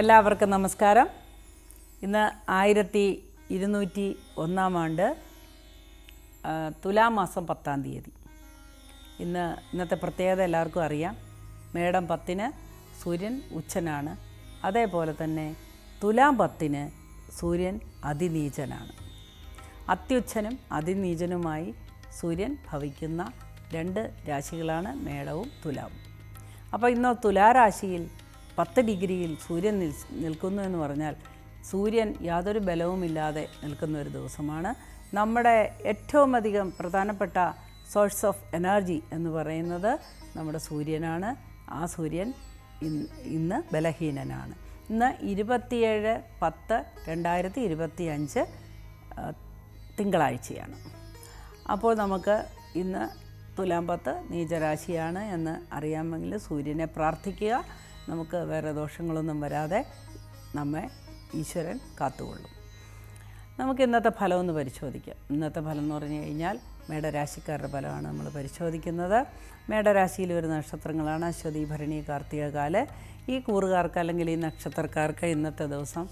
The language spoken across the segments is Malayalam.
എല്ലാവർക്കും നമസ്കാരം. ഇന്ന് ആയിരത്തി ഇരുന്നൂറ്റി ഒന്നാം ആണ്ട് തുലാമാസം തുലാം മാസം പത്താം തീയതി. ഇന്ന് ഇന്നത്തെ പ്രത്യേകത എല്ലാവർക്കും അറിയാം. മേടം പത്തിന് സൂര്യൻ ഉച്ചനാണ്. അതേപോലെ തന്നെ തുലാം പത്തിന് സൂര്യൻ അതിനീചനാണ്. അത്യുച്ഛനും അതിനീചനുമായി സൂര്യൻ ഭവിക്കുന്ന രണ്ട് രാശികളാണ് മേടവും തുലാവും. അപ്പോൾ ഇന്ന് തുലാരാശിയിൽ പത്ത് ഡിഗ്രിയിൽ സൂര്യൻ നിൽ നിൽക്കുന്നു എന്ന് പറഞ്ഞാൽ സൂര്യൻ യാതൊരു ബലവുമില്ലാതെ നിൽക്കുന്ന ഒരു ദിവസമാണ്. നമ്മുടെ ഏറ്റവും അധികം പ്രധാനപ്പെട്ട സോഴ്സ് ഓഫ് എനർജി എന്ന് പറയുന്നത് നമ്മുടെ സൂര്യനാണ്. ആ സൂര്യൻ ഇന്ന് ബലഹീനനാണ്. ഇന്ന് ഇരുപത്തിയേഴ് പത്ത് രണ്ടായിരത്തി ഇരുപത്തി അഞ്ച് തിങ്കളാഴ്ചയാണ്. അപ്പോൾ നമുക്ക് ഇന്ന് തുലാം പത്ത് നീചരാശിയാണ് എന്ന് അറിയാമെങ്കിൽ സൂര്യനെ പ്രാർത്ഥിക്കുക. നമുക്ക് വേറെ ദോഷങ്ങളൊന്നും വരാതെ നമ്മെ ഈശ്വരൻ കാത്തുകൊള്ളും. നമുക്ക് ഇന്നത്തെ ഫലം ഒന്ന് പരിശോധിക്കാം. ഇന്നത്തെ ഫലം എന്ന് പറഞ്ഞു കഴിഞ്ഞാൽ മേടരാശിക്കാരുടെ ഫലമാണ് നമ്മൾ പരിശോധിക്കുന്നത്. മേടരാശിയിൽ ഒരു നക്ഷത്രങ്ങളാണ് അശ്വതി ഭരണി കാർത്തികകാൽ ഈ കൂറുകാർക്ക് അല്ലെങ്കിൽ ഈ നക്ഷത്രക്കാർക്ക് ഇന്നത്തെ ദിവസം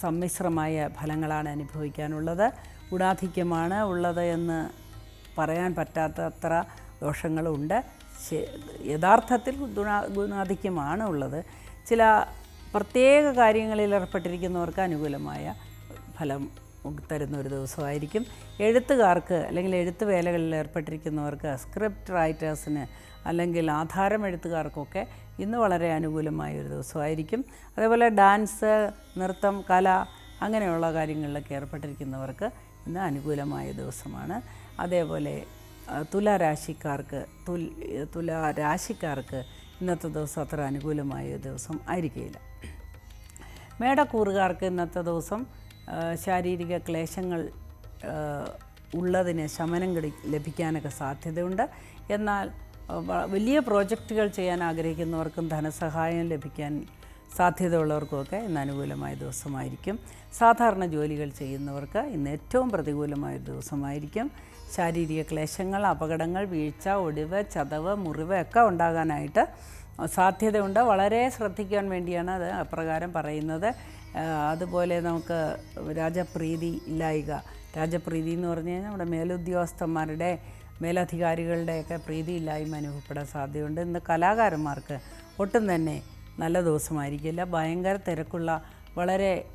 സമ്മിശ്രമായ ഫലങ്ങളാണ് അനുഭവിക്കാനുള്ളത്. ഗുണാധിക്യമാണ് ഉള്ളത് എന്ന് പറയാൻ പറ്റാത്തത്ര ദോഷങ്ങളുണ്ട്. യഥാർത്ഥത്തിൽ ഗുണാ ഗുണാധിക്യമാണ് ഉള്ളത്. ചില പ്രത്യേക കാര്യങ്ങളിൽ ഏർപ്പെട്ടിരിക്കുന്നവർക്ക് അനുകൂലമായ ഫലം തരുന്ന ഒരു ദിവസമായിരിക്കും. എഴുത്തുകാർക്ക് അല്ലെങ്കിൽ എഴുത്ത് വേലകളിൽ ഏർപ്പെട്ടിരിക്കുന്നവർക്ക് സ്ക്രിപ്റ്റ് റൈറ്റേഴ്സിന് അല്ലെങ്കിൽ ആധാരം എഴുത്തുകാർക്കൊക്കെ ഇന്ന് വളരെ അനുകൂലമായ ഒരു ദിവസമായിരിക്കും. അതേപോലെ ഡാൻസ് നൃത്തം കല അങ്ങനെയുള്ള കാര്യങ്ങളിലൊക്കെ ഏർപ്പെട്ടിരിക്കുന്നവർക്ക് ഇന്ന് അനുകൂലമായ ദിവസമാണ്. അതേപോലെ തുലാരാശിക്കാർക്ക് തുൽ തുലാരാശിക്കാർക്ക് ഇന്നത്തെ ദിവസം അത്ര അനുകൂലമായ ദിവസം ആയിരിക്കില്ല മേടക്കൂറുകാർക്ക് ഇന്നത്തെ ദിവസം ശാരീരിക ക്ലേശങ്ങൾ ഉള്ളതിന് ശമനം ലഭിക്കാനൊക്കെ സാധ്യതയുണ്ട്. എന്നാൽ വലിയ പ്രോജക്റ്റുകൾ ചെയ്യാൻ ആഗ്രഹിക്കുന്നവർക്കും ധനസഹായം ലഭിക്കാൻ സാധ്യതയുള്ളവർക്കുമൊക്കെ ഇന്ന് അനുകൂലമായ ദിവസമായിരിക്കും. സാധാരണ ജോലികൾ ചെയ്യുന്നവർക്ക് ഇന്ന് ഏറ്റവും പ്രതികൂലമായ ദിവസമായിരിക്കും. ശാരീരിക ക്ലേശങ്ങൾ അപകടങ്ങൾ വീഴ്ച ഒടിവ് ചതവ് മുറിവ് ഒക്കെ ഉണ്ടാകാനായിട്ട് സാധ്യതയുണ്ട്. വളരെ ശ്രദ്ധിക്കാൻ വേണ്ടിയാണ് അത് അപ്രകാരം പറയുന്നത്. അതുപോലെ നമുക്ക് രാജപ്രീതി ഇല്ലായിക. രാജപ്രീതി എന്ന് പറഞ്ഞു കഴിഞ്ഞാൽ നമ്മുടെ മേലുദ്യോഗസ്ഥന്മാരുടെ മേലധികാരികളുടെയൊക്കെ പ്രീതി ഇല്ലായ്മ അനുഭവപ്പെടാൻ സാധ്യതയുണ്ട്. ഇന്ന് കലാകാരന്മാർക്ക് ഒട്ടും തന്നെ നല്ല ദിവസമായിരിക്കില്ല. ഭയങ്കര തിരക്കുള്ള വളരെ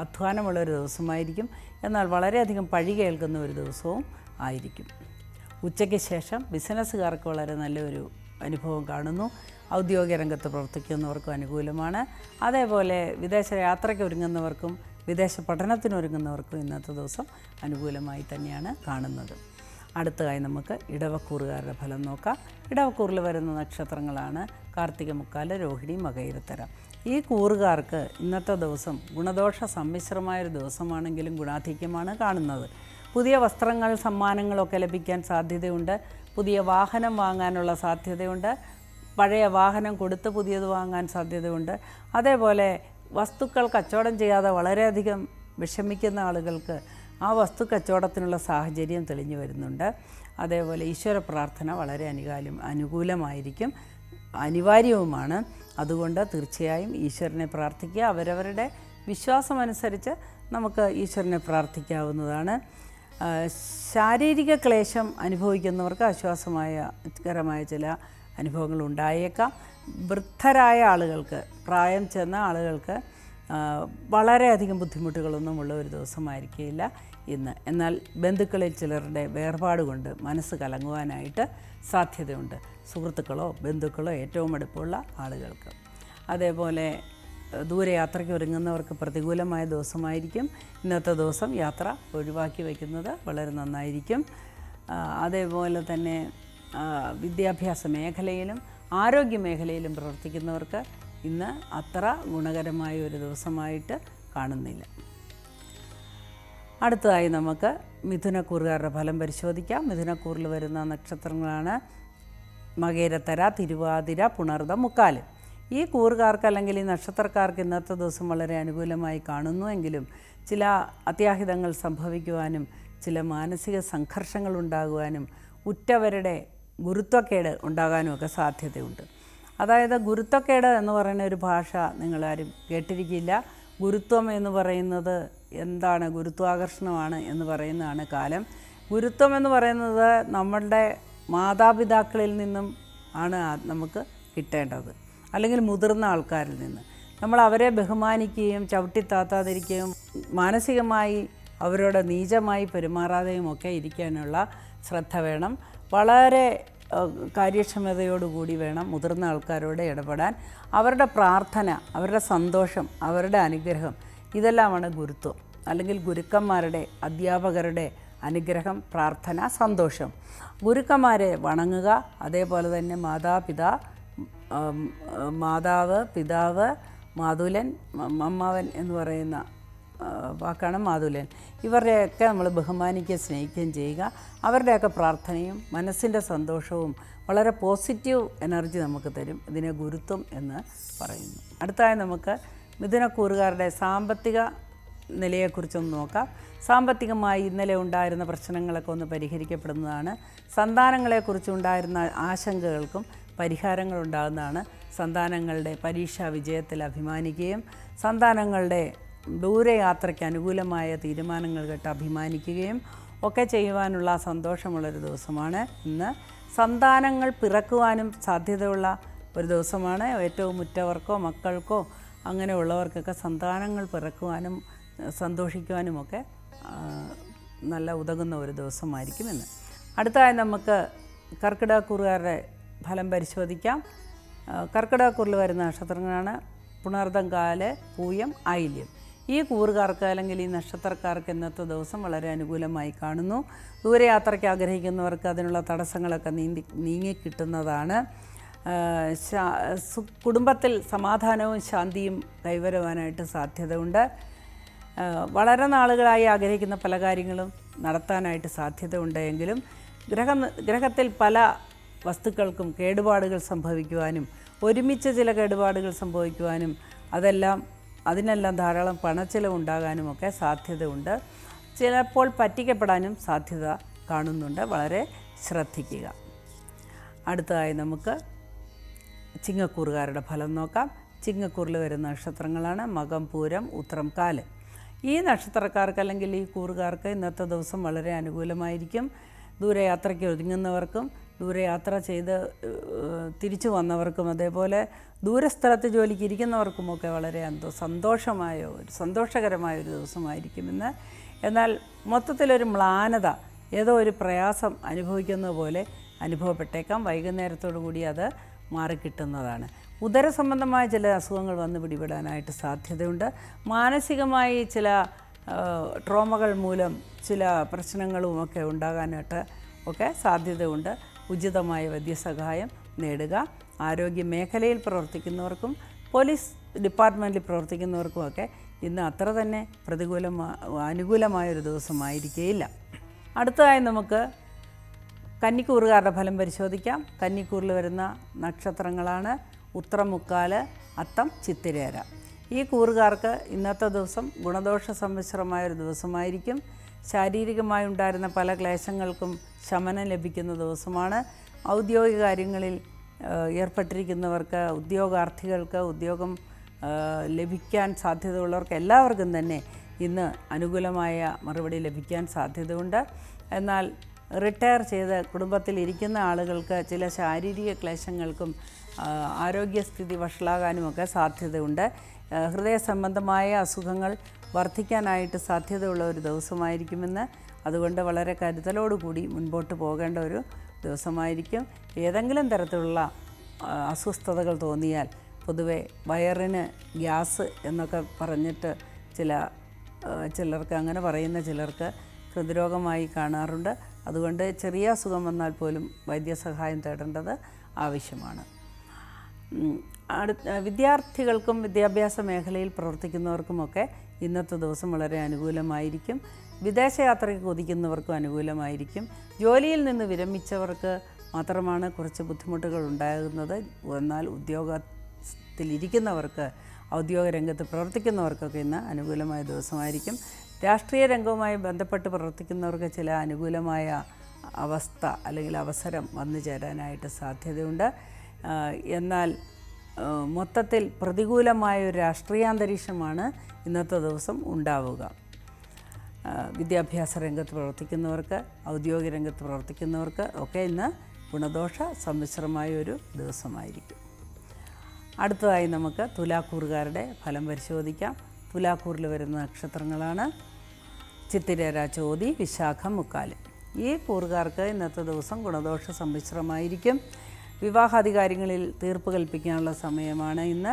അധ്വാനമുള്ള ഒരു ദിവസമായിരിക്കും. എന്നാൽ വളരെയധികം പഴി കേൾക്കുന്ന ഒരു ദിവസവും ആയിരിക്കും. ഉച്ചയ്ക്ക് ശേഷം ബിസിനസ്സുകാർക്ക് വളരെ നല്ലൊരു അനുഭവം കാണുന്നു. ഔദ്യോഗിക രംഗത്ത് പ്രവർത്തിക്കുന്നവർക്കും അനുകൂലമാണ്. അതേപോലെ വിദേശ യാത്രയ്ക്ക് ഒരുങ്ങുന്നവർക്കും വിദേശ പഠനത്തിനൊരുങ്ങുന്നവർക്കും ഇന്നത്തെ ദിവസം അനുകൂലമായി തന്നെയാണ് കാണുന്നത്. അടുത്തതായി നമുക്ക് ഇടവക്കൂറുകാരുടെ ഫലം നോക്കാം. ഇടവക്കൂറിൽ വരുന്ന നക്ഷത്രങ്ങളാണ് കാർത്തിക മുക്കാൽ രോഹിണി മകയിരത്തര. ഈ കൂറുകാർക്ക് ഇന്നത്തെ ദിവസം ഗുണദോഷ സമ്മിശ്രമായൊരു ദിവസമാണെങ്കിലും ഗുണാധിക്യമാണ് കാണുന്നത്. പുതിയ വസ്ത്രങ്ങൾ സമ്മാനങ്ങളൊക്കെ ലഭിക്കാൻ സാധ്യതയുണ്ട്. പുതിയ വാഹനം വാങ്ങാനുള്ള സാധ്യതയുണ്ട്. പഴയ വാഹനം കൊടുത്ത് പുതിയത് വാങ്ങാൻ സാധ്യതയുണ്ട്. അതേപോലെ വസ്തുക്കൾ കച്ചവടം ചെയ്യാതെ വളരെയധികം വിഷമിക്കുന്ന ആളുകൾക്ക് ആ വസ്തു കച്ചവടത്തിനുള്ള സാഹചര്യം തെളിഞ്ഞു വരുന്നുണ്ട്. അതേപോലെ ഈശ്വര പ്രാർത്ഥന വളരെ അനുകാലം അനുകൂലമായിരിക്കും. അനിവാര്യവുമാണ്. അതുകൊണ്ട് തീർച്ചയായും ഈശ്വരനെ പ്രാർത്ഥിക്കുക. അവരവരുടെ വിശ്വാസമനുസരിച്ച് നമുക്ക് ഈശ്വരനെ പ്രാർത്ഥിക്കാവുന്നതാണ്. ശാരീരിക ക്ലേശം അനുഭവിക്കുന്നവർക്ക് ആശ്വാസമായ കരമായ ചില അനുഭവങ്ങൾ ഉണ്ടായേക്കാം. വൃദ്ധരായ ആളുകൾക്ക് പ്രായം ചെന്ന ആളുകൾക്ക് വളരെയധികം ബുദ്ധിമുട്ടുകളൊന്നും ഉള്ള ഒരു ദിവസമായിരിക്കില്ല ഇന്ന്. എന്നാൽ ബന്ധുക്കളിൽ ചിലരുടെ വേർപാട് കൊണ്ട് മനസ്സ് കലങ്ങുവാനായിട്ട് സാധ്യതയുണ്ട്. സുഹൃത്തുക്കളോ ബന്ധുക്കളോ ഏറ്റവും അടുപ്പമുള്ള ആളുകൾക്ക്. അതേപോലെ ദൂരയാത്രയ്ക്ക് ഒരുങ്ങുന്നവർക്ക് പ്രതികൂലമായ ദിവസമായിരിക്കും. ഇന്നത്തെ ദിവസം യാത്ര ഒഴിവാക്കി വയ്ക്കുന്നത് വളരെ നന്നായിരിക്കും. അതേപോലെ തന്നെ വിദ്യാഭ്യാസ മേഖലയിലും ആരോഗ്യ മേഖലയിലും പ്രവർത്തിക്കുന്നവർക്ക് ഇന്ന് അത്ര ഗുണകരമായ ഒരു ദിവസമായിട്ട് കാണുന്നില്ല. അടുത്തതായി നമുക്ക് മിഥുനക്കൂറുകാരുടെ ഫലം പരിശോധിക്കാം. മിഥുനക്കൂറിൽ വരുന്ന നക്ഷത്രങ്ങളാണ് മകേരത്തര തിരുവാതിര പുണർദം മുക്കാൽ ഈ കൂറുകാർക്ക് അല്ലെങ്കിൽ ഈ നക്ഷത്രക്കാർക്ക് ഇന്നത്തെ ദിവസം വളരെ അനുകൂലമായി കാണുന്നുവെങ്കിലും ചില അത്യാഹിതങ്ങൾ സംഭവിക്കുവാനും ചില മാനസിക സംഘർഷങ്ങൾ ഉണ്ടാകുവാനും ഉറ്റവരുടെ ഗുരുത്വക്കേട് ഉണ്ടാകാനും ഒക്കെ സാധ്യതയുണ്ട്. അതായത് ഗുരുത്വക്കേട് എന്ന് പറയുന്ന ഒരു ഭാഷ നിങ്ങളാരും കേട്ടിരിക്കില്ല. ഗുരുത്വം എന്ന് പറയുന്നത് എന്താണ് ഗുരുത്വാകർഷണമാണ് എന്ന് പറയുന്നതാണ് കാലം. ഗുരുത്വം എന്ന് പറയുന്നത് നമ്മളുടെ മാതാപിതാക്കളിൽ നിന്നും ആണ് നമുക്ക് കിട്ടേണ്ടത്. അല്ലെങ്കിൽ മുതിർന്ന ആൾക്കാരിൽ നിന്ന്. നമ്മൾ അവരെ ബഹുമാനിക്കുകയും ചവിട്ടിത്താത്താതിരിക്കുകയും മാനസികമായി അവരോട് നീചമായി പെരുമാറാതെയും ഒക്കെ ഇരിക്കാനുള്ള ശ്രദ്ധ വേണം. വളരെ കാര്യക്ഷമതയോടുകൂടി വേണം മുതിർന്ന ആൾക്കാരോട് ഇടപെടാൻ. അവരുടെ പ്രാർത്ഥന അവരുടെ സന്തോഷം അവരുടെ അനുഗ്രഹം ഇതെല്ലാമാണ് ഗുരുത്വം. അല്ലെങ്കിൽ ഗുരുക്കന്മാരുടെ അധ്യാപകരുടെ അനുഗ്രഹം പ്രാർത്ഥന സന്തോഷം. ഗുരുക്കന്മാരെ വണങ്ങുക അതേപോലെ തന്നെ മാതാപിതാ മാതാവ് പിതാവ് മാതുലൻ അമ്മാവൻ എന്ന് പറയുന്ന വാക്കാണ് മാതുലൻ. ഇവരുടെയൊക്കെ നമ്മൾ ബഹുമാനിക്കുകയും സ്നേഹിക്കുകയും ചെയ്യുക. അവരുടെയൊക്കെ പ്രാർത്ഥനയും മനസ്സിന്റെ സന്തോഷവും വളരെ പോസിറ്റീവ് എനർജി നമുക്ക് തരും. ഇതിനെ ഗുരുത്വം എന്ന് പറയുന്നു. അടുത്തായി നമുക്ക് മിഥുനക്കൂറുകാരുടെ സാമ്പത്തിക നിലയെക്കുറിച്ചൊന്ന് നോക്കാം. സാമ്പത്തികമായി ഇന്നലെ ഉണ്ടായിരുന്ന പ്രശ്നങ്ങളൊക്കെ ഒന്ന് പരിഹരിക്കപ്പെടുന്നതാണ്. സന്താനങ്ങളെക്കുറിച്ചുണ്ടായിരുന്ന ആശങ്കകൾക്കും പരിഹാരങ്ങൾ ഉണ്ടാകുന്നതാണ് സന്താനങ്ങളുടെ പരീക്ഷാ വിജയത്തിൽ അഭിമാനിക്കുകയും സന്താനങ്ങളുടെ ദൂരയാത്രയ്ക്ക് അനുകൂലമായ തീരുമാനങ്ങൾ കേട്ട് അഭിമാനിക്കുകയും ഒക്കെ ചെയ്യുവാനുള്ള സന്തോഷമുള്ളൊരു ദിവസമാണ് ഇന്ന്. സന്താനങ്ങൾ പിറക്കുവാനും സാധ്യതയുള്ള ഒരു ദിവസമാണ്. ഏറ്റവും മുറ്റവർക്കോ മക്കൾക്കോ അങ്ങനെയുള്ളവർക്കൊക്കെ സന്താനങ്ങൾ പിറക്കുവാനും സന്തോഷിക്കുവാനുമൊക്കെ നല്ല ഉതകുന്ന ഒരു ദിവസമായിരിക്കും ഇന്ന് അടുത്തതായി നമുക്ക് കർക്കിടകക്കൂറുകാരുടെ ഫലം പരിശോധിക്കാം. കർക്കിടാക്കൂറിൽ വരുന്ന നക്ഷത്രങ്ങളാണ് പുണർദം കാൽ പൂയം ഐല്യം ഈ കൂറുകാർക്ക് അല്ലെങ്കിൽ ഈ നക്ഷത്രക്കാർക്ക് ഇന്നത്തെ ദിവസം വളരെ അനുകൂലമായി കാണുന്നു. ദൂരയാത്രയ്ക്ക് ആഗ്രഹിക്കുന്നവർക്ക് അതിനുള്ള തടസ്സങ്ങളൊക്കെ നീന്തി നീങ്ങിക്കിട്ടുന്നതാണ്. കുടുംബത്തിൽ സമാധാനവും ശാന്തിയും കൈവരുവാനായിട്ട് സാധ്യതയുണ്ട്. വളരെ നാളുകളായി ആഗ്രഹിക്കുന്ന പല കാര്യങ്ങളും നടത്താനായിട്ട് സാധ്യതയുണ്ടെങ്കിലും ഗ്രഹ ഗ്രഹത്തിൽ പല വസ്തുക്കൾക്കും കേടുപാടുകൾ സംഭവിക്കുവാനും ഒരുമിച്ച് ചില കേടുപാടുകൾ സംഭവിക്കുവാനും അതെല്ലാം അതിനെല്ലാം ധാരാളം പണച്ചിലവുണ്ടാകാനുമൊക്കെ സാധ്യതയുണ്ട്. ചിലപ്പോൾ പറ്റിക്കപ്പെടാനും സാധ്യത കാണുന്നുണ്ട്. വളരെ ശ്രദ്ധിക്കുക. അടുത്തതായി നമുക്ക് ചിങ്ങക്കൂറുകാരുടെ ഫലം നോക്കാം. ചിങ്ങക്കൂറിൽ വരുന്ന നക്ഷത്രങ്ങളാണ് മകം പൂരം ഉത്രം കാൽ. ഈ നക്ഷത്രക്കാർക്ക് അല്ലെങ്കിൽ ഈ കൂറുകാർക്ക് ഇന്നത്തെ ദിവസം വളരെ അനുകൂലമായിരിക്കും. ദൂരയാത്രയ്ക്ക് ഒതുങ്ങുന്നവർക്കും ദൂരയാത്ര ചെയ്ത് തിരിച്ചു വന്നവർക്കും അതേപോലെ ദൂരസ്ഥലത്ത് ജോലിക്ക് ഇരിക്കുന്നവർക്കുമൊക്കെ വളരെ സന്തോഷമായ ഒരു സന്തോഷകരമായ ഒരു ദിവസമായിരിക്കും ഇന്ന്. എന്നാൽ മൊത്തത്തിലൊരു മ്ലാനത ഏതോ ഒരു പ്രയാസം അനുഭവിക്കുന്ന പോലെ അനുഭവപ്പെട്ടേക്കാം. വൈകുന്നേരത്തോടു കൂടി അത് മാറിക്കിട്ടുന്നതാണ്. ഉദര സംബന്ധമായ ചില അസുഖങ്ങൾ വന്ന് പിടിപെടാനായിട്ട് സാധ്യതയുണ്ട്. മാനസികമായി ചില ട്രോമകൾ മൂലം ചില പ്രശ്നങ്ങളും ഒക്കെ ഉണ്ടാകാനായിട്ട് ഒക്കെ സാധ്യതയുണ്ട്. ഉചിതമായ വൈദ്യസഹായം നേടുക. ആരോഗ്യ മേഖലയിൽ പ്രവർത്തിക്കുന്നവർക്കും പോലീസ് ഡിപ്പാർട്ട്മെന്റിൽ പ്രവർത്തിക്കുന്നവർക്കുമൊക്കെ ഇന്ന് അത്ര തന്നെ പ്രതികൂലമാ അനുകൂലമായൊരു ദിവസമായിരിക്കുകയില്ല അടുത്തതായി നമുക്ക് കന്നിക്കൂറുകാരുടെ ഫലം പരിശോധിക്കാം. കന്നിക്കൂറിൽ വരുന്ന നക്ഷത്രങ്ങളാണ് ഉത്രമുക്കാൽ അത്തം ചിത്തിരേര. ഈ കൂറുകാർക്ക് ഇന്നത്തെ ദിവസം ഗുണദോഷ സമ്മിശ്രമായ ഒരു ദിവസമായിരിക്കും. ശാരീരികമായി ഉണ്ടായിരുന്ന പല ക്ലേശങ്ങൾക്കും ശമനം ലഭിക്കുന്ന ദിവസമാണ്. ഔദ്യോഗിക കാര്യങ്ങളിൽ ഏർപ്പെട്ടിരിക്കുന്നവർക്ക് ഉദ്യോഗാർത്ഥികൾക്ക് ഉദ്യോഗം ലഭിക്കാൻ സാധ്യതയുള്ളവർക്ക് എല്ലാവർക്കും തന്നെ ഇന്ന് അനുകൂലമായ മറുപടി ലഭിക്കാൻ സാധ്യതയുണ്ട്. എന്നാൽ റിട്ടയർ ചെയ്ത് കുടുംബത്തിൽ ഇരിക്കുന്ന ആളുകൾക്ക് ചില ശാരീരിക ക്ലേശങ്ങൾക്കും ആരോഗ്യസ്ഥിതി വഷളാകാനുമൊക്കെ സാധ്യതയുണ്ട്. ഹൃദയ സംബന്ധമായ അസുഖങ്ങൾ വർദ്ധിക്കാനായിട്ട് സാധ്യതയുള്ള ഒരു ദിവസമായിരിക്കുമെന്ന് അതുകൊണ്ട് വളരെ കരുതലോടുകൂടി മുൻപോട്ട് പോകേണ്ട ഒരു ദിവസമായിരിക്കും. ഏതെങ്കിലും തരത്തിലുള്ള അസ്വസ്ഥതകൾ തോന്നിയാൽ പൊതുവെ വയറിന് ഗ്യാസ് എന്നൊക്കെ പറഞ്ഞിട്ട് ചില ചിലർക്ക് അങ്ങനെ പറയുന്ന ചിലർക്ക് ഹൃദ്രോഗമായി കാണാറുണ്ട്. അതുകൊണ്ട് ചെറിയ അസുഖം വന്നാൽ പോലും വൈദ്യസഹായം തേടേണ്ടത് ആവശ്യമാണ്. അടുത്ത വിദ്യാർത്ഥികൾക്കും വിദ്യാഭ്യാസ മേഖലയിൽ പ്രവർത്തിക്കുന്നവർക്കുമൊക്കെ ഇന്നത്തെ ദിവസം വളരെ അനുകൂലമായിരിക്കും. വിദേശയാത്രയ്ക്ക് കൊതിക്കുന്നവർക്കും അനുകൂലമായിരിക്കും. ജോലിയിൽ നിന്ന് വിരമിച്ചവർക്ക് മാത്രമാണ് കുറച്ച് ബുദ്ധിമുട്ടുകൾ ഉണ്ടാകുന്നത്. എന്നാൽ ഉദ്യോഗത്തിലിരിക്കുന്നവർക്ക് ഔദ്യോഗിക രംഗത്ത് പ്രവർത്തിക്കുന്നവർക്കൊക്കെ ഇന്ന് അനുകൂലമായ ദിവസമായിരിക്കും. രാഷ്ട്രീയ രംഗവുമായി ബന്ധപ്പെട്ട് പ്രവർത്തിക്കുന്നവർക്ക് ചില അനുകൂലമായ അവസ്ഥ അല്ലെങ്കിൽ അവസരം വന്നു ചേരാനായിട്ട് സാധ്യതയുണ്ട്. എന്നാൽ മൊത്തത്തിൽ പ്രതികൂലമായ ഒരു രാഷ്ട്രീയാന്തരീക്ഷമാണ് ഇന്നത്തെ ദിവസം ഉണ്ടാവുക. വിദ്യാഭ്യാസ രംഗത്ത് പ്രവർത്തിക്കുന്നവർക്ക് ഔദ്യോഗിക രംഗത്ത് പ്രവർത്തിക്കുന്നവർക്ക് ഒക്കെ ഇന്ന് ഗുണദോഷ സമ്മിശ്രമായ ഒരു ദിവസമായിരിക്കും. അടുത്തതായി നമുക്ക് തുലാക്കൂറുകാരുടെ ഫലം പരിശോധിക്കാം. തുലാക്കൂറിൽ വരുന്ന നക്ഷത്രങ്ങളാണ്. ചിത്തിരേര ചോതി വിശാഖം മുക്കാൽ. ഈ കൂറുകാർക്ക് ഇന്നത്തെ ദിവസം ഗുണദോഷ സമ്മിശ്രമായിരിക്കും. വിവാഹാധികാരികളിൽ തീർപ്പ് കൽപ്പിക്കാനുള്ള സമയമാണ്. ഇന്ന്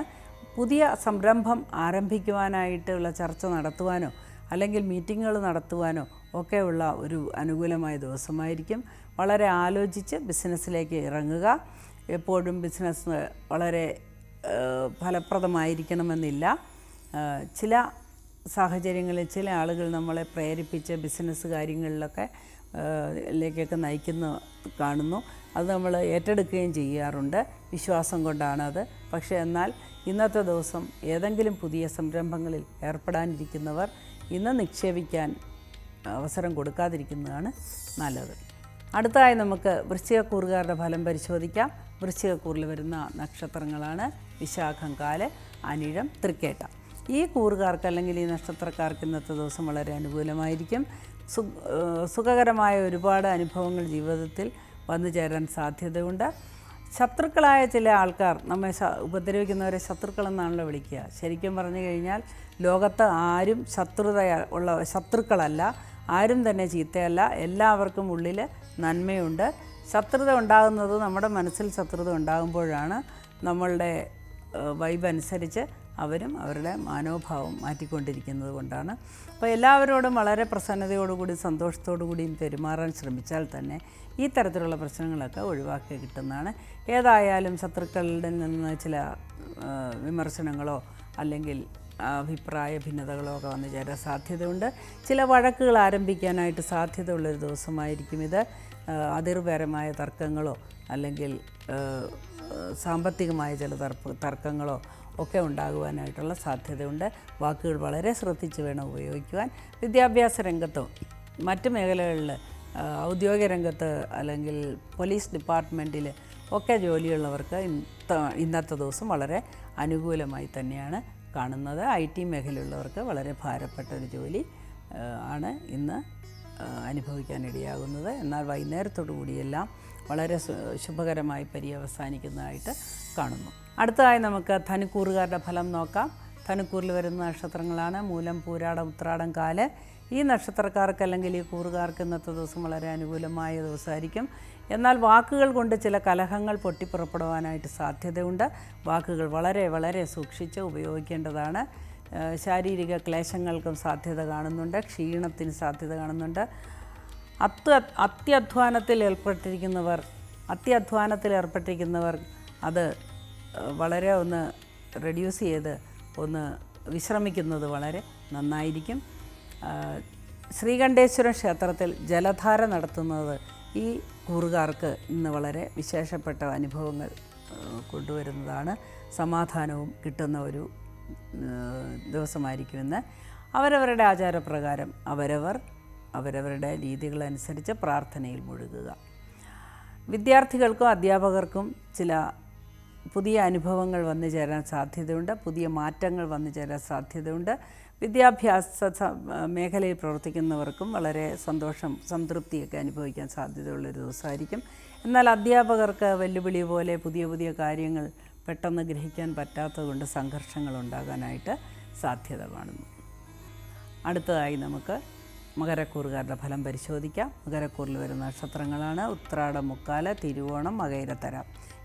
പുതിയ സംരംഭം ആരംഭിക്കുവാനായിട്ടുള്ള ചർച്ച നടത്തുവാനോ അല്ലെങ്കിൽ മീറ്റിങ്ങുകൾ നടത്തുവാനോ ഒക്കെയുള്ള ഒരു അനുകൂലമായ ദിവസമായിരിക്കും. വളരെ ആലോചിച്ച് ബിസിനസ്സിലേക്ക് ഇറങ്ങുക. എപ്പോഴും ബിസിനസ് വളരെ ഫലപ്രദമായിരിക്കണമെന്നില്ല. ചില സാഹചര്യങ്ങളിൽ ചില ആളുകൾ നമ്മളെ പ്രേരിപ്പിച്ച് ബിസിനസ് കാര്യങ്ങളിലൊക്കെ ലേക്കൊക്കെ നയിക്കുന്ന കാണുന്നു. അത് നമ്മൾ ഏറ്റെടുക്കുകയും ചെയ്യാറുണ്ട്. വിശ്വാസം കൊണ്ടാണത് പക്ഷേ എന്നാൽ ഇന്നത്തെ ദിവസം ഏതെങ്കിലും പുതിയ സംരംഭങ്ങളിൽ ഏർപ്പെടാനിരിക്കുന്നവർ ഇന്ന് നിക്ഷേപിക്കാൻ അവസരം കൊടുക്കാതിരിക്കുന്നതാണ് നല്ലത്. അടുത്തായി നമുക്ക് വൃശ്ചികക്കൂറുകാരുടെ ഫലം പരിശോധിക്കാം. വൃശ്ചികക്കൂറിൽ വരുന്ന നക്ഷത്രങ്ങളാണ് വിശാഖം കാൽ അനിഴം തൃക്കേട്ട. ഈ കൂറുകാർക്ക് അല്ലെങ്കിൽ ഈ നക്ഷത്രക്കാർക്ക് ഇന്നത്തെ ദിവസം വളരെ അനുകൂലമായിരിക്കും. സു സുഖകരമായ ഒരുപാട് അനുഭവങ്ങൾ ജീവിതത്തിൽ വന്നു ചേരാൻ സാധ്യതയുണ്ട്. ശത്രുക്കളായ ചില ആൾക്കാർ നമ്മെ ഉപദ്രവിക്കുന്നവരെ ശത്രുക്കളെന്നാണല്ലോ വിളിക്കുക. ശരിക്കും പറഞ്ഞു കഴിഞ്ഞാൽ ലോകത്ത് ആരും ശത്രുത ഉള്ള ശത്രുക്കളല്ല ആരും തന്നെ ചീത്തയല്ല എല്ലാവർക്കും ഉള്ളിൽ നന്മയുണ്ട്. ശത്രുത ഉണ്ടാകുന്നത് നമ്മുടെ മനസ്സിൽ ശത്രുത ഉണ്ടാകുമ്പോഴാണ് നമ്മളുടെ വൈബ് അനുസരിച്ച് അവരും അവരുടെ മനോഭാവം മാറ്റിക്കൊണ്ടിരിക്കുന്നത് കൊണ്ടാണ്. അപ്പോൾ എല്ലാവരോടും വളരെ പ്രസന്നതയോടുകൂടി സന്തോഷത്തോടുകൂടിയും പെരുമാറാൻ ശ്രമിച്ചാൽ തന്നെ ഈ തരത്തിലുള്ള പ്രശ്നങ്ങളൊക്കെ ഒഴിവാക്കി കിട്ടുന്നതാണ്. ഏതായാലും ശത്രുക്കളുടെ നിന്ന് ചില വിമർശനങ്ങളോ അല്ലെങ്കിൽ അഭിപ്രായ ഭിന്നതകളോ ഒക്കെ വന്നു ചേരാൻ സാധ്യതയുണ്ട്. ചില വഴക്കുകൾ ആരംഭിക്കാനായിട്ട് സാധ്യതയുള്ളൊരു ദിവസമായിരിക്കും ഇത്. അതിർപരമായ തർക്കങ്ങളോ അല്ലെങ്കിൽ സാമ്പത്തികമായ ചില തർപ്പ തർക്കങ്ങളോ ഒക്കെ ഉണ്ടാകുവാനായിട്ടുള്ള സാധ്യതയുണ്ട്. വാക്കുകൾ വളരെ ശ്രദ്ധിച്ച് വേണം ഉപയോഗിക്കുവാൻ. വിദ്യാഭ്യാസ രംഗത്തോ മറ്റ് മേഖലകളിൽ ഔദ്യോഗിക രംഗത്ത് അല്ലെങ്കിൽ പോലീസ് ഡിപ്പാർട്ട്മെന്റിൽ ഒക്കെ ജോലിയുള്ളവർക്ക് ഇന്നത്തെ ദിവസം വളരെ അനുകൂലമായി തന്നെയാണ് കാണുന്നത്. ഐ ടി മേഖലയുള്ളവർക്ക് വളരെ ഭാരപ്പെട്ട ഒരു ജോലി ആണ് ഇന്ന് അനുഭവിക്കാനിടയാകുന്നത് എന്നാൽ വൈകുന്നേരത്തോടു കൂടിയെല്ലാം വളരെ ശുഭകരമായി പര്യവസാനിക്കുന്നതായിട്ട് കാണുന്നു. അടുത്തതായി നമുക്ക് ധനുക്കൂറുകാരുടെ ഫലം നോക്കാം. ധനുക്കൂറിൽ വരുന്ന നക്ഷത്രങ്ങളാണ് മൂലം പൂരാടം ഉത്രാടം കാൽ. ഈ നക്ഷത്രക്കാർക്ക് അല്ലെങ്കിൽ ഈ കൂറുകാർക്ക് ഇന്നത്തെ ദിവസം വളരെ അനുകൂലമായ ദിവസമായിരിക്കും. എന്നാൽ വാക്കുകൾ കൊണ്ട് ചില കലഹങ്ങൾ പൊട്ടിപ്പുറപ്പെടുവാനായിട്ട് സാധ്യതയുണ്ട്. വാക്കുകൾ വളരെ വളരെ സൂക്ഷിച്ച് ഉപയോഗിക്കേണ്ടതാണ്. ശാരീരിക ക്ലേശങ്ങൾക്കും സാധ്യത കാണുന്നുണ്ട്. ക്ഷീണത്തിന് സാധ്യത കാണുന്നുണ്ട്. അത്യ അത്യധ്വാനത്തിൽ ഏർപ്പെട്ടിരിക്കുന്നവർ അത്യധ്വാനത്തിൽ ഏർപ്പെട്ടിരിക്കുന്നവർ അത് വളരെ ഒന്ന് റെഡ്യൂസ് ചെയ്ത് ഒന്ന് വിശ്രമിക്കുന്നത് വളരെ നന്നായിരിക്കും. ശ്രീകണ്ഠേശ്വര ക്ഷേത്രത്തിൽ ജലധാര നടത്തുന്നത് ഈ കൂറുകാർക്ക് ഇന്ന് വളരെ വിശേഷപ്പെട്ട അനുഭവങ്ങൾ കൊണ്ടുവരുന്നതാണ്. സമാധാനവും കിട്ടുന്ന ഒരു ദിവസമായിരിക്കുമെന്ന് അവരവരുടെ ആചാരപ്രകാരം അവരവർ അവരവരുടെ രീതികളനുസരിച്ച് പ്രാർത്ഥനയിൽ മുഴുകുക. വിദ്യാർത്ഥികൾക്കും അധ്യാപകർക്കും ചില പുതിയ അനുഭവങ്ങൾ വന്നു ചേരാൻ സാധ്യതയുണ്ട് പുതിയ മാറ്റങ്ങൾ വന്നു ചേരാൻ സാധ്യതയുണ്ട്. വിദ്യാഭ്യാസ മേഖലയിൽ പ്രവർത്തിക്കുന്നവർക്കും വളരെ സന്തോഷം സംതൃപ്തിയൊക്കെ അനുഭവിക്കാൻ സാധ്യതയുള്ളൊരു ദിവസമായിരിക്കും. എന്നാൽ അധ്യാപകർക്ക് വെല്ലുവിളി പോലെ പുതിയ പുതിയ കാര്യങ്ങൾ പെട്ടെന്ന് ഗ്രഹിക്കാൻ പറ്റാത്തതുകൊണ്ട് സംഘർഷങ്ങൾ ഉണ്ടാകാനായിട്ട് സാധ്യത കാണുന്നു. അടുത്തതായി നമുക്ക് മകരക്കൂറുകാരുടെ ഫലം പരിശോധിക്കാം. മകരക്കൂറിൽ വരുന്ന നക്ഷത്രങ്ങളാണ് ഉത്രാടം മുക്കാല തിരുവോണം മകയിരത്തര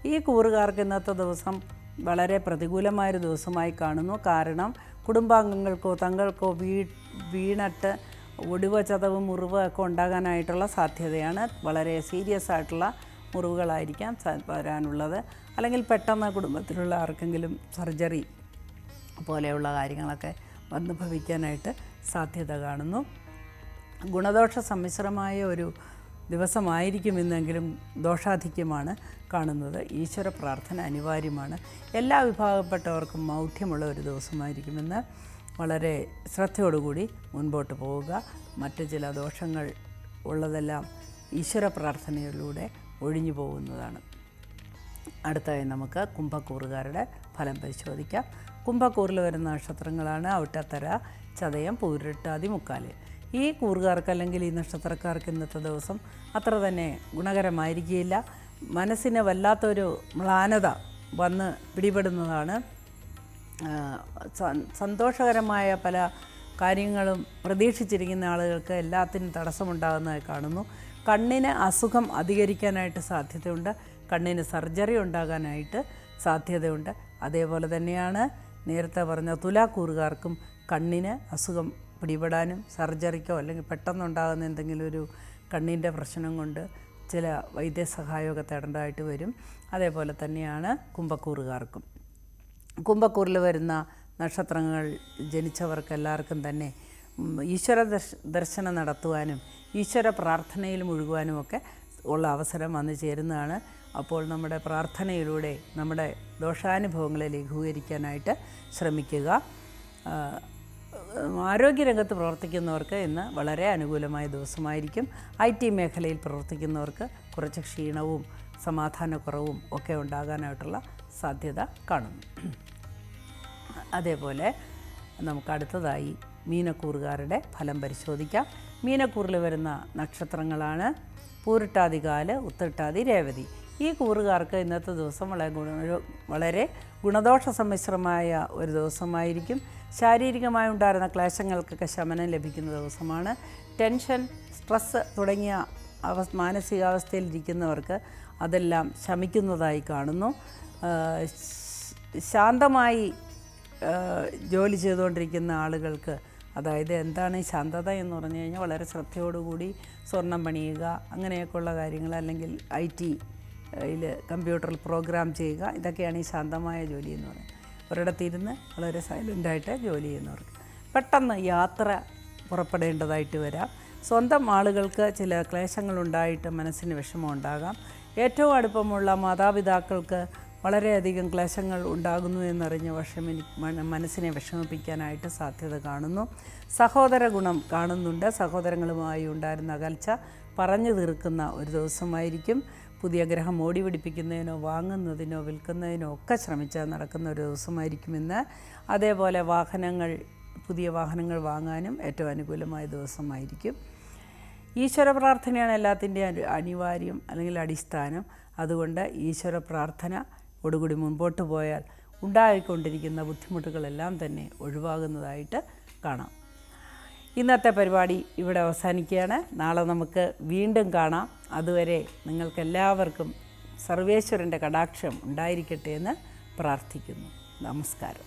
ഈ കൂറുകാർക്ക് ഇന്നത്തെ ദിവസം വളരെ പ്രതികൂലമായൊരു ദിവസമായി കാണുന്നു. കാരണം കുടുംബാംഗങ്ങൾക്കോ തങ്ങൾക്കോ വീ വീണിട്ട് ഒടിവ് ചതവ് മുറിവ് ഒക്കെ ഉണ്ടാകാനായിട്ടുള്ള സാധ്യതയാണ്. വളരെ സീരിയസ് ആയിട്ടുള്ള മുറിവുകളായിരിക്കാം വരാനുള്ളത്. അല്ലെങ്കിൽ പെട്ടെന്ന് കുടുംബത്തിലുള്ള ആർക്കെങ്കിലും സർജറി പോലെയുള്ള കാര്യങ്ങളൊക്കെ വന്നു ഭവിക്കാനായിട്ട് സാധ്യത കാണുന്നു. ഗുണദോഷ സമ്മിശ്രമായ ഒരു ദിവസമായിരിക്കും ഇന്നെങ്കിലും ദോഷാധിക്യമാണ് കാണുന്നത്. ഈശ്വര പ്രാർത്ഥന അനിവാര്യമാണ്. എല്ലാ വിഭാഗപ്പെട്ടവർക്കും മൗഢ്യമുള്ള ഒരു ദിവസമായിരിക്കുമെന്ന് വളരെ ശ്രദ്ധയോടുകൂടി മുൻപോട്ട് പോവുക. മറ്റ് ചില ദോഷങ്ങൾ ഉള്ളതെല്ലാം ഈശ്വര പ്രാർത്ഥനയിലൂടെ ഒഴിഞ്ഞു പോകുന്നതാണ്. അടുത്തായി നമുക്ക് കുംഭക്കൂറുകാരുടെ ഫലം പരിശോധിക്കാം. കുംഭക്കൂറിൽ വരുന്ന നക്ഷത്രങ്ങളാണ് ഔട്ടത്തര ചതയം പൂരിട്ടാതി മുക്കാൽ. ഈ കൂറുകാർക്ക് അല്ലെങ്കിൽ ഈ നക്ഷത്രക്കാർക്ക് ഇന്നത്തെ ദിവസം അത്ര തന്നെ ഗുണകരമായിരിക്കുകയില്ല. മനസ്സിന് വല്ലാത്തൊരു മ്ലാനത വന്ന് പിടിപെടുന്നതാണ്. സന്തോഷകരമായ പല കാര്യങ്ങളും പ്രതീക്ഷിച്ചിരിക്കുന്ന ആളുകൾക്ക് എല്ലാത്തിനും തടസ്സമുണ്ടാകുന്നതായി കാണുന്നു. കണ്ണിന് അസുഖം അധികരിക്കാനായിട്ട് സാധ്യതയുണ്ട്. കണ്ണിന് സർജറി ഉണ്ടാകാനായിട്ട് സാധ്യതയുണ്ട്. അതേപോലെ തന്നെയാണ് നേരത്തെ പറഞ്ഞ തുലാക്കൂറുകാർക്കും കണ്ണിന് അസുഖം പിടിപെടാനും സർജറിക്കോ അല്ലെങ്കിൽ പെട്ടെന്നുണ്ടാകുന്ന എന്തെങ്കിലും ഒരു കണ്ണിന്റെ പ്രശ്നം കൊണ്ട് ചില വൈദ്യസഹായമൊക്കെ തേടേണ്ടതായിട്ട് വരും. അതേപോലെ തന്നെയാണ് കുംഭക്കൂറുകാർക്കും. കുംഭക്കൂറിൽ വരുന്ന നക്ഷത്രങ്ങൾ ജനിച്ചവർക്കെല്ലാവർക്കും തന്നെ ഈശ്വര ദർശനം നടത്തുവാനും ഈശ്വര പ്രാർത്ഥനയിൽ മുഴുകുവാനുമൊക്കെ ഉള്ള അവസരം വന്നു ചേരുന്നതാണ്. അപ്പോൾ നമ്മുടെ പ്രാർത്ഥനയിലൂടെ നമ്മുടെ ദോഷാനുഭവങ്ങളെ ലഘൂകരിക്കാനായിട്ട് ശ്രമിക്കുക. ആരോഗ്യരംഗത്ത് പ്രവർത്തിക്കുന്നവർക്ക് ഇന്ന് വളരെ അനുകൂലമായ ദിവസമായിരിക്കും. ഐ ടി മേഖലയിൽ പ്രവർത്തിക്കുന്നവർക്ക് കുറച്ച് ക്ഷീണവും സമാധാനക്കുറവും ഒക്കെ ഉണ്ടാകാനായിട്ടുള്ള സാധ്യത കാണുന്നു. അതേപോലെ നമുക്ക് അടുത്തതായി മീനക്കൂറുകാരുടെ ഫലം പരിശോധിക്കാം. മീനക്കൂറിൽ വരുന്ന നക്ഷത്രങ്ങളാണ് പൂരിട്ടാതികാൽ ഉത്തിട്ടാതി രേവതി. ഈ കൂറുകാർക്ക് ഇന്നത്തെ ദിവസം വളരെ ഗുണ വളരെ ഗുണദോഷ സമ്മിശ്രമായ ഒരു ദിവസമായിരിക്കും. ശാരീരികമായി ഉണ്ടായിരുന്ന ക്ലേശങ്ങൾക്കൊക്കെ ശമനം ലഭിക്കുന്ന ദിവസമാണ്. ടെൻഷൻ സ്ട്രെസ്സ് തുടങ്ങിയ അവ മാനസികാവസ്ഥയിലിരിക്കുന്നവർക്ക് അതെല്ലാം ശമിക്കുന്നതായി കാണുന്നു. ശാന്തമായി ജോലി ചെയ്തുകൊണ്ടിരിക്കുന്ന ആളുകൾക്ക് അതായത് എന്താണ് ഈ ശാന്തത എന്ന് പറഞ്ഞു കഴിഞ്ഞാൽ വളരെ ശ്രദ്ധയോടുകൂടി സ്വർണം പണിയുക അങ്ങനെയൊക്കെയുള്ള കാര്യങ്ങൾ അല്ലെങ്കിൽ ഐ ടി കമ്പ്യൂട്ടറിൽ പ്രോഗ്രാം ചെയ്യുക ഇതൊക്കെയാണ് ഈ ശാന്തമായ ജോലി എന്ന് പറയുന്നത്. ഒരിടത്തിരുന്ന് വളരെ സൈലന്റായിട്ട് ജോലി ചെയ്യുന്നവർക്ക്. പെട്ടെന്ന് യാത്ര പുറപ്പെടേണ്ടതായിട്ട് വരാം. സ്വന്തം ആളുകൾക്ക് ചില ക്ലേശങ്ങളുണ്ടായിട്ട് മനസ്സിന് വിഷമം ഉണ്ടാകാം ഏറ്റവും അടുപ്പമുള്ള മാതാപിതാക്കൾക്ക് വളരെയധികം ക്ലേശങ്ങൾ ഉണ്ടാകുന്നു എന്നറിഞ്ഞ വിഷമി എനിക്ക് മനസ്സിനെ വിഷമിപ്പിക്കാനായിട്ട് സാധ്യത കാണുന്നു. സഹോദര ഗുണം കാണുന്നുണ്ട്. സഹോദരങ്ങളുമായി ഉണ്ടായിരുന്ന അകൽച്ച പറഞ്ഞു തീർക്കുന്ന ഒരു ദിവസമായിരിക്കും. പുതിയ ഗ്രഹം ഓടി പിടിപ്പിക്കുന്നതിനോ വാങ്ങുന്നതിനോ വിൽക്കുന്നതിനോ ഒക്കെ ശ്രമിച്ചാൽ നടക്കുന്ന ഒരു ദിവസമായിരിക്കുമെന്ന് അതേപോലെ വാഹനങ്ങൾ പുതിയ വാഹനങ്ങൾ വാങ്ങാനും ഏറ്റവും അനുകൂലമായ ദിവസമായിരിക്കും. ഈശ്വര പ്രാർത്ഥനയാണ് എല്ലാത്തിന്റെയും അനി- അനിവാര്യം അല്ലെങ്കിൽ അടിസ്ഥാനം. അതുകൊണ്ട് ഈശ്വര പ്രാർത്ഥന ഓടുകൂടി മുൻപോട്ട് പോയാൽ ഉണ്ടായിക്കൊണ്ടിരിക്കുന്ന ബുദ്ധിമുട്ടുകളെല്ലാം തന്നെ ഒഴിവാകുന്നതായിട്ട് കാണാം. ഇന്നത്തെ പരിപാടി ഇവിടെ അവസാനിക്കുകയാണ്. നാളെ നമുക്ക് വീണ്ടും കാണാം. അതുവരെ നിങ്ങൾക്കെല്ലാവർക്കും സർവേശ്വരന്റെ കടാക്ഷം ഉണ്ടായിരിക്കട്ടെ എന്ന് പ്രാർത്ഥിക്കുന്നു. നമസ്കാരം.